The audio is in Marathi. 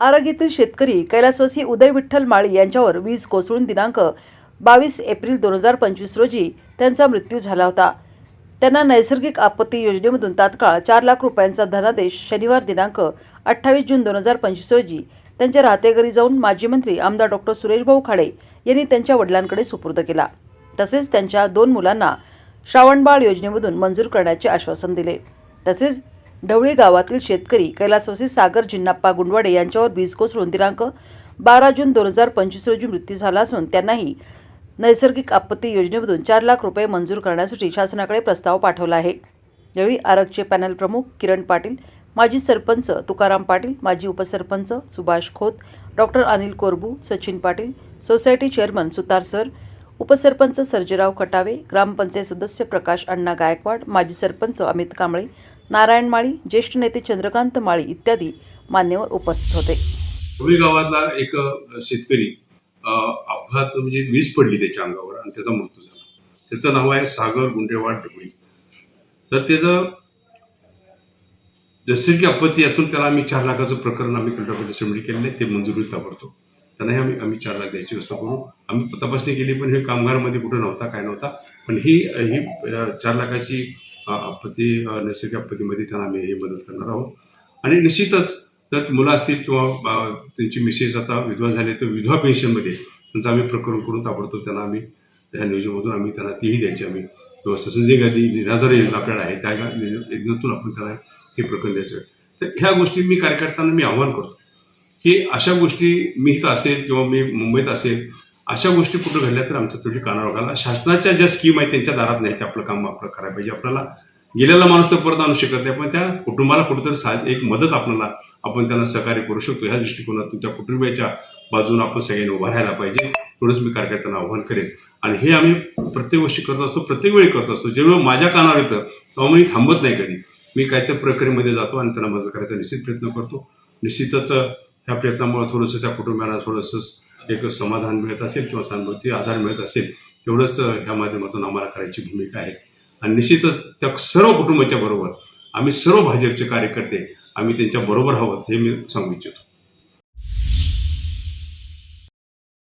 आरग येथील शेतकरी कैलासवासी उदय विठ्ठल माळी यांच्यावर वीज कोसळून दिनांक बावीस एप्रिल दोन हजार पंचवीस रोजी त्यांचा मृत्यू झाला होता. त्यांना नैसर्गिक आपत्ती योजनेमधून तात्काळ चार लाख रुपयांचा धनादेश शनिवार दिनांक अठ्ठावीस जून दोन हजार पंचवीस रोजी त्यांच्या राहते घरी जाऊन माजी मंत्री आमदार डॉक्टर सुरेशभाऊ खाडे यांनी त्यांच्या वडिलांकडे सुपूर्द केला. तसेच त्यांच्या दोन मुलांना श्रावणबाळ योजनेमधून मंजूर करण्याचे आश्वासन दिले. तसेच ढवळी गावातील शेतकरी कैलासवासी सागर जिन्नाप्पा गुंडवाडे यांच्यावर वीज कोसळून दिनांक बारा जून दोन हजार पंचवीस रोजी मृत्यू झाला असून त्यांनाही नैसर्गिक आपत्ती योजनेमधून चार लाख रुपये मंजूर करण्यासाठी शासनाकडे प्रस्ताव पाठवला आहे. यावेळी आरक्षचे पॅनल प्रमुख किरण पाटील माजी सरपंच तुकाराम पाटील माजी उपसरपंच Subhash Khot doctor Anil Korbu Sachin Patil society chairman Sutar sir उपसरपंच सर्जेराव खटावे ग्रामपंचायत सदस्य प्रकाश अण्णा गायकवाड माजी सरपंच अमित कांबळे नारायण माळी ज्येष्ठ नेते चंद्रकांत माळी इत्यादी मान्यवर उपस्थित होते. धुळे गावातला एक शेतकरी अपघात म्हणजे वीज पडली त्याच्या अंगावर आणि त्याचा मृत्यू झाला. त्याचं नाव आहे सागर गुंडेवाड ढवळी तर त्याचं नैसर्गिक आपत्ती यातून त्याला आम्ही चार लाखाचं प्रकरण आम्ही कंट्रोल सबमिट केलेलं आहे ते मंजुरी ताबडतो त्यांनाही आम्ही आम्ही चार लाख द्यायची व्यवस्था करू आम्ही तपासणी केली पण हे कामगारमध्ये कुठं नव्हता काय नव्हता. पण ही ही चार लाखाची आपत्ती नैसर्गिक आपत्तीमध्ये त्यांना आम्ही हे मदत करणार आहोत. आणि निश्चितच जर मुलं असतील किंवा त्यांची मिसेस आता विधवा झाली तर विधवा पेन्शनमध्ये त्यांचं आम्ही प्रकरण करून ताबडतोब त्यांना आम्ही त्या नियोजनामधून आम्ही त्यांना तीही द्यायची आम्ही व्यवस्था. संजय गांधी निराधार योजना आपल्याला आहे. त्या योजनेतून आपण त्यांना हे प्रकरण द्यायचं तर ह्या गोष्टी मी कार्यकर्त्यांना मी आव्हान करतो की अशा गोष्टी मी इथं असेल किंवा मी मुंबईत असेल अशा गोष्टी कुठं घडल्या तर आमच्या थोडी कानावर घाला शासनाच्या ज्या स्कीम आहेत त्यांच्या दारात न्यायचं आपलं काम आपलं करायला पाहिजे. आपल्याला गेलेला माणूस तर परत आणू शकत नाही पण त्या कुटुंबाला कुठेतरी सा एक मदत आपल्याला आपण त्यांना सहकार्य करू शकतो. ह्या दृष्टिकोनातून त्या कुटुंबियाच्या बाजून आपण सगळ्यांनी उभा राहायला पाहिजे. थोडंच मी कार्यकर्त्यांना आव्हान करेन. आणि हे आम्ही प्रत्येक गोष्टी करत असतो प्रत्येक वेळी करत असतो. जेव्हा माझ्या कानावर येतं तेव्हा मी थांबत नाही कधी. मी काहीतरी प्रक्रियेमध्ये जातो आणि त्यांना मदत करायचा निश्चित प्रयत्न करतो. निश्चितच ह्या प्रयत्नामुळे थोडंसं त्या कुटुंबियांना थोडंसं एक समाधान मिळत असेल किंवा सहानुभूती आधार मिळत असेल तेवढंच ह्या माध्यमातून आम्हाला करायची भूमिका आहे. आणि निश्चितच त्या सर्व कुटुंबाच्या बरोबर आम्ही सर्व भाजपचे कार्यकर्ते आम्ही त्यांच्या बरोबर आहोत हे मी सांगू इच्छितो.